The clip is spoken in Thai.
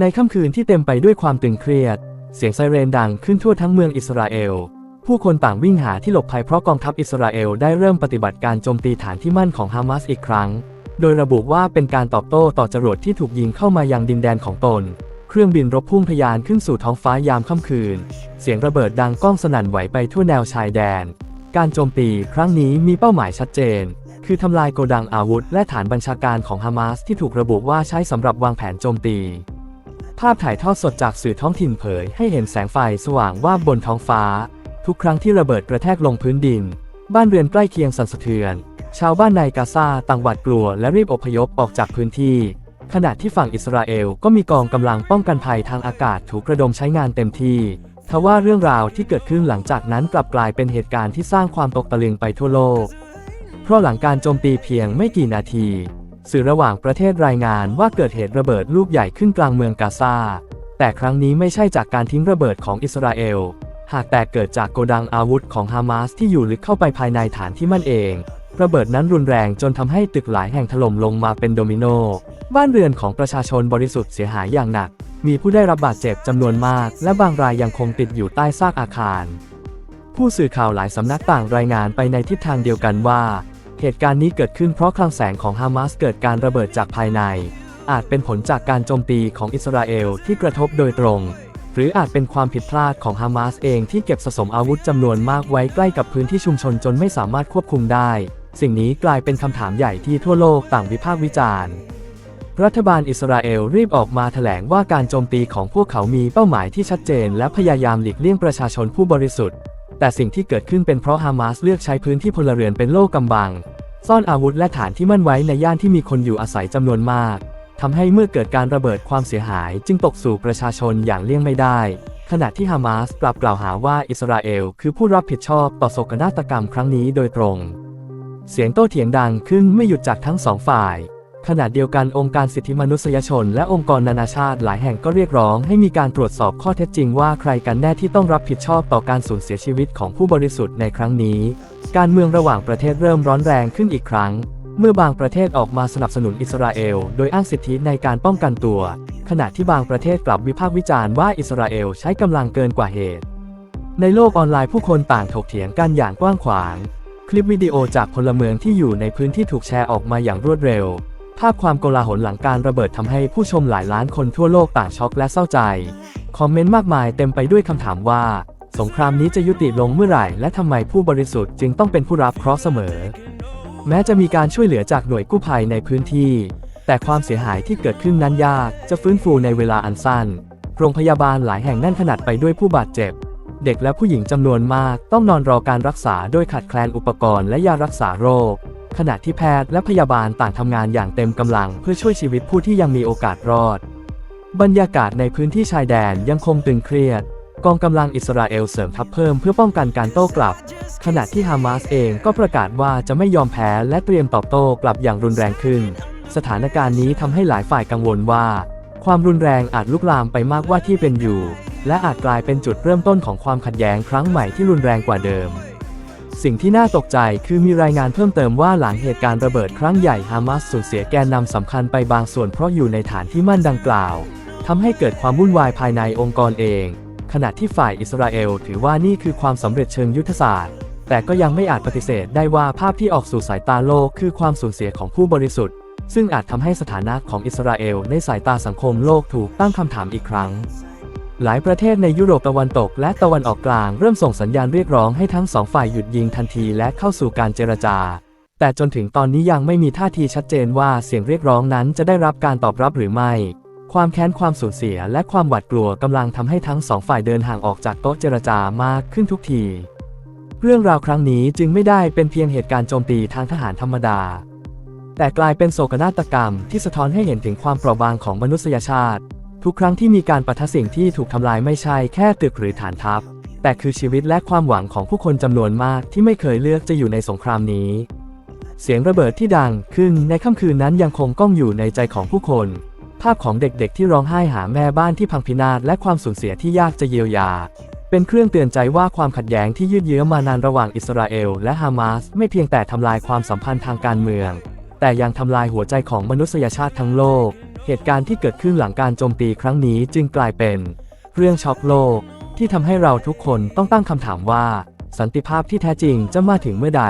ในค่ำคืนที่เต็มไปด้วยความตึงเครียด เสียงไซเรนดังขึ้นทั่วทั้งเมืองอิสราเอล ผู้คนต่างวิ่งหาที่หลบภัยเพราะกองทัพอิสราเอลได้เริ่มปฏิบัติการโจมตีฐานที่มั่นของฮามาสอีกครั้ง โดยระบุว่าเป็นการตอบโต้ต่อจรวดที่ถูกยิงเข้ามายังดินแดนของตน เครื่องบินรบพุ่งทะยานขึ้นสู่ท้องฟ้ายามค่ำคืน เสียงระเบิดดังก้องสนั่นไหวไปทั่วแนวชายแดน การโจมตีครั้งนี้มีเป้าหมายชัดเจนคือทำลายโกดังอาวุธ และฐานบัญชาการของฮามาสที่ถูกระบุว่าใช้สำหรับวางแผนโจมตีาพถ่ายทอดสดจากสื่อท้องถิ่นเผย ให้เห็นแสงไฟสว่างว่าบบนท้องฟ้า ทุกครั้งที่ระเบิดกระแทกลงพื้นดิน บ้านเรือนใกล้เคียงสั่นสะเทือน ชาวบ้านในกาซาต่างหวาดกลัวและรีบอพยพออกจากพื้นที่ ขณะที่ฝั่งอิสราเอลก็มีกองกำลังป้องกันภัยทางอากาศถูกระดมใช้งานเต็มที่ทว่าเรื่องราวที่เกิดขึ้นหลังจากนั้นกลับกลายเป็นเหตุการณ์ที่สร้างความตกตะลึงไปทั่วโลก เพราะหลังการโจมตีเพียงไม่กี่นาที สื่อระหว่างประเทศรายงานว่าเกิดเหตุระเบิดลูกใหญ่ขึ้นกลางเมืองกาซา แต่ครั้งนี้ไม่ใช่จากการทิ้งระเบิดของอิสราเอล หากแต่เกิดจากโกดังอาวุธของฮามาสที่อยู่ลึกเข้าไปภายในฐานที่มั่นเอง ระเบิดนั้นรุนแรงจนทำให้ตึกหลายแห่งถล่มลงมาเป็นโดมิโน บ้านเรือนของประชาชนบริสุทธิ์เสียหายอย่างหนัก มีผู้ได้รับบาดเจ็บจำนวนมาก และบางรายยังคงติดอยู่ใต้ซากอาคาร ผู้สื่อข่าวหลายสำนักต่างรายงานไปในทิศทางเดียวกันว่า เหตุการณ์นี้เกิดขึ้นเพราะคลังแสงของฮามาสเกิดการระเบิดจากภายใน อาจเป็นผลจากการโจมตีของอิสราเอลที่กระทบโดยตรง หรืออาจเป็นความผิดพลาดของฮามาสเองที่เก็บสะสมอาวุธจำนวนมากไว้ใกล้กับพื้นที่ชุมชนจนไม่สามารถควบคุมได้ สิ่งนี้กลายเป็นคำถามใหญ่ที่ทั่วโลกต่างวิพากษ์วิจารณ์รัฐบาลอิสราเอลรีบออกมาแถลงว่าการโจมตีของพวกเขามีเป้าหมายที่ชัดเจนและพยายามหลีกเลี่ยงประชาชนผู้บริสุทธิ์ แต่สิ่งที่เกิดขึ้นเป็นเพราะฮามาสเลือกใช้พื้นที่พลเรือนเป็นโล่กำบัง ซ่อนอาวุธและฐานที่มั่นไว้ในย่านที่มีคนอยู่อาศัยจำนวนมากทำให้เมื่อเกิดการระเบิดความเสียหายจึงตกสู่ประชาชนอย่างเลี่ยงไม่ได้ ขณะที่ฮามาสกลับกล่าวหาว่าอิสราเอลคือผู้รับผิดชอบต่อโศกนาฏกรรมครั้งนี้โดยตรง เสียงโต้เถียงดังขึ้นไม่หยุดจากทั้งสองฝ่าย ขณะเดียวกันองค์การสิทธิมนุษยชน และองค์กรนานาชาติหลายแห่งก็เรียกร้องให้มีการตรวจสอบข้อเท็จจริงว่าใครกันแน่ที่ต้องรับผิดชอบต่อการสูญเสียชีวิตของผู้บริสุทธิ์ในครั้งนี้ การเมืองระหว่างประเทศเริ่มร้อนแรงขึ้นอีกครั้ง เมื่อบางประเทศออกมาสนับสนุนอิสราเอล โดยอ้างสิทธิในการป้องกันตัว ขณะที่บางประเทศกลับวิพากษ์วิจารณ์ว่าอิสราเอลใช้กำลังเกินกว่าเหตุ ในโลกออนไลน์ผู้คนต่างถกเถียงกันอย่างกว้างขวาง คลิปวิดีโอจากพลเมืองที่อยู่ในพื้นที่ถูกแชร์ออกมาอย่างรวดเร็วาพความโกลาหลหลังการระเบิดทำให้ผู้ชมหลายล้านคนทั่วโลกต่างช็อกและเศร้าใจ คอมเมนต์มากมายเต็มไปด้วยคำถามว่า สงครามนี้จะยุติลงเมื่อไหร่ และทำไมผู้บริสุทธิ์จึงต้องเป็นผู้รับเคราะห์เสมอ แม้จะมีการช่วยเหลือจากหน่วยกู้ภัยในพื้นที่ แต่ความเสียหายที่เกิดขึ้นนั้นยากจะฟื้นฟูในเวลาอันสั้น โรงพยาบาลหลายแห่งแน่นขนาดไปด้วยผู้บาดเจ็บ เด็กและผู้หญิงจำนวนมากต้องนอนรอการรักษาโดยขาดแคลนอุปกรณ์และยารักษาโรค ขณะที่แพทย์และพยาบาลต่างทำงานอย่างเต็มกำลังเพื่อช่วยชีวิตผู้ที่ยังมีโอกาสรอด บรรยากาศในพื้นที่ชายแดนยังคงตึงเครียด กองกำลังอิสราเอลเสริมทัพเพิ่มเพื่อป้องกันการโต้กลับ ขณะที่ฮามาสเองก็ประกาศว่าจะไม่ยอมแพ้และเตรียมตอบโต้กลับอย่างรุนแรงขึ้น สถานการณ์นี้ทำให้หลายฝ่ายกังวลว่า ความรุนแรงอาจลุกลามไปมากกว่าที่เป็นอยู่ และอาจกลายเป็นจุดเริ่มต้นของความขัดแย้งครั้งใหม่ที่รุนแรงกว่าเดิม สิ่งที่น่าตกใจคือมีรายงานเพิ่มเติมว่าหลังเหตุการณ์ระเบิดครั้งใหญ่ฮามาสสูญเสียแกนนำสำคัญไปบางส่วนเพราะอยู่ในฐานที่มั่นดังกล่าวทำให้เกิดความวุ่นวายภายในองค์กรเอง ขณะที่ฝ่ายอิสราเอลถือว่านี่คือความสำเร็จเชิงยุทธศาสตร์ แต่ก็ยังไม่อาจปฏิเสธได้ว่าภาพที่ออกสู่สายตาโลกคือความสูญเสียของผู้บริสุทธิ์ ซึ่งอาจทำให้สถานะของอิสราเอลในสายตาสังคมโลกถูกตั้งคำถามอีกครั้ง หลายประเทศในยุโรปตะวันตกและตะวันออกกลางเริ่มส่งสัญญาณเรียกร้องให้ทั้งสองฝ่ายหยุดยิงทันทีและเข้าสู่การเจรจา แต่จนถึงตอนนี้ยังไม่มีท่าทีชัดเจนว่าเสียงเรียกร้องนั้นจะได้รับการตอบรับหรือไม่ ความแค้นความสูญเสียและความหวาดกลัวกำลังทำให้ทั้งสองฝ่ายเดินห่างออกจากโต๊ะเจรจามากขึ้นทุกที เรื่องราวครั้งนี้จึงไม่ได้เป็นเพียงเหตุการณ์โจมตีทางทหารธรรมดา แต่กลายเป็นโศกนาฏกรรมที่สะท้อนให้เห็นถึงความเปราะบางของมนุษยชาติ ทุกครั้งที่มีการปะทะสิ่งที่ถูกทำลายไม่ใช่แค่ตึกหรือฐานทัพ แต่คือชีวิตและความหวังของผู้คนจำนวนมากที่ไม่เคยเลือกจะอยู่ในสงครามนี้ เสียงระเบิดที่ดังขึ้นในค่ำคืนนั้นยังคงก้องอยู่ในใจของผู้คน ภาพของเด็กๆที่ร้องไห้หาแม่บ้านที่พังพินาศและความสูญเสียที่ยากจะเยียวยา เป็นเครื่องเตือนใจว่าความขัดแย้งที่ยืดเยื้อมานานระหว่างอิสราเอลและฮามาสไม่เพียงแต่ทำลายความสัมพันธ์ทางการเมือง แต่ยังทำลายหัวใจของมนุษยชาติทั้งโลก เหตุการณ์ที่เกิดขึ้นหลังการโจมตีครั้งนี้จึงกลายเป็น เรื่องช็อกโลก ที่ทำให้เราทุกคนต้องตั้งคำถามว่า สันติภาพที่แท้จริงจะมาถึงเมื่อใด